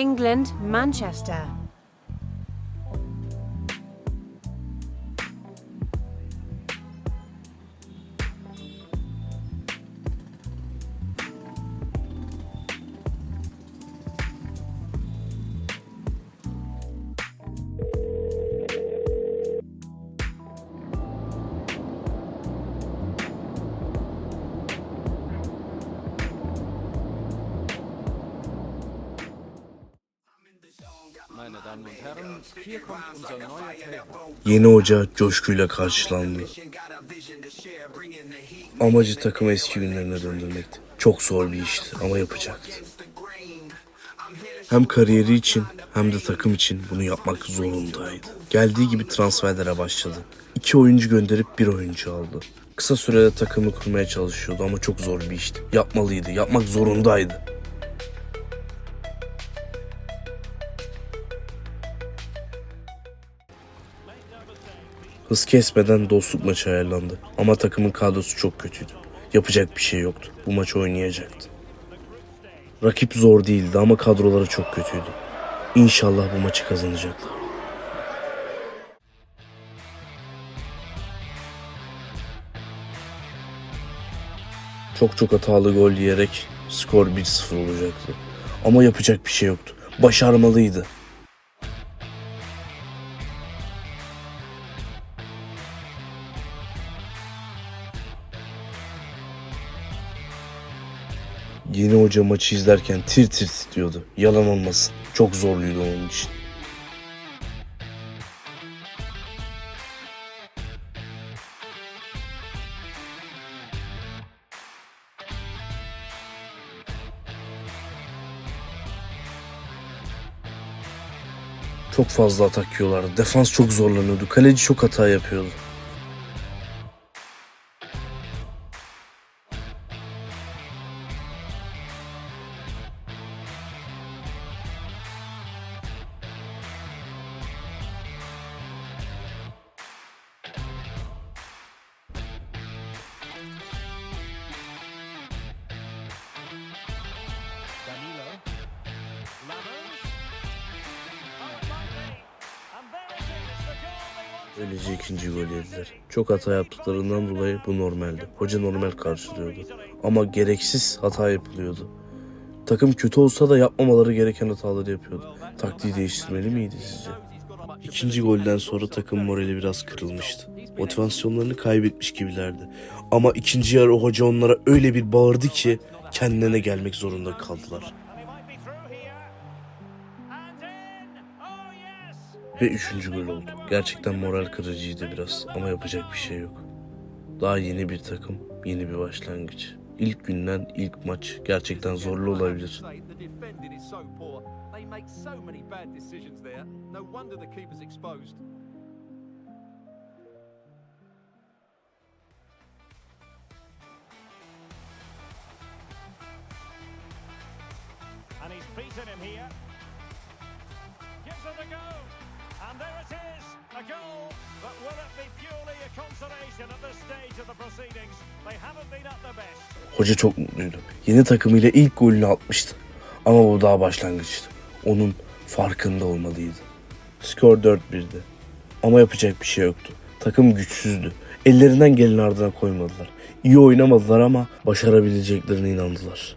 England, Manchester. Yeni hoca coşkuyla karşılandı. Amacı takımı eski günlerine döndürmekti. Çok zor bir işti ama yapacaktı. Hem kariyeri için hem de takım için bunu yapmak zorundaydı. Geldiği gibi transferlere başladı. İki oyuncu gönderip bir oyuncu aldı. Kısa sürede takımı kurmaya çalışıyordu ama çok zor bir işti. Yapmalıydı, yapmak zorundaydı. Hız kesmeden dostluk maçı ayarlandı. Ama takımın kadrosu çok kötüydü. Yapacak bir şey yoktu. Bu maçı oynayacaktı. Rakip zor değildi ama kadroları çok kötüydü. İnşallah bu maçı kazanacaklar. Çok çok hatalı gol yiyerek skor 1-0 olacaktı. Ama yapacak bir şey yoktu. Başarmalıydı. Yeni hoca maçı izlerken tir tir titriyordu. Yalan olmasın. Çok zorluydu onun için. Çok fazla atak yiyorlardı. Defans çok zorlanıyordu. Kaleci çok hata yapıyordu. Böylece ikinci gol yediler. Çok hata yaptıklarından dolayı bu normaldi. Hoca normal karşılıyordu. Ama gereksiz hata yapılıyordu. Takım kötü olsa da yapmamaları gereken hataları yapıyordu. Taktiği değiştirmeli miydi sizce? İkinci golden sonra takım morali biraz kırılmıştı. Motivasyonlarını kaybetmiş gibilerdi. Ama ikinci yarı hoca onlara öyle bir bağırdı ki kendilerine gelmek zorunda kaldılar. Ve üçüncü gol oldu. Gerçekten moral kırıcıydı biraz ama yapacak bir şey yok. Daha yeni bir takım, yeni bir başlangıç. İlk günden ilk maç gerçekten zorlu olabilir. The the. And he's beaten him here. Gives it a go. Hoca çok mutluydu. Yeni takımıyla ilk golünü atmıştı. Ama bu daha başlangıçtı. Onun farkında olmalıydı. Skor 4-1'di. Ama yapacak bir şey yoktu. Takım güçsüzdü. Ellerinden geleni ardına koymadılar. İyi oynamadılar ama başarabileceklerine inandılar.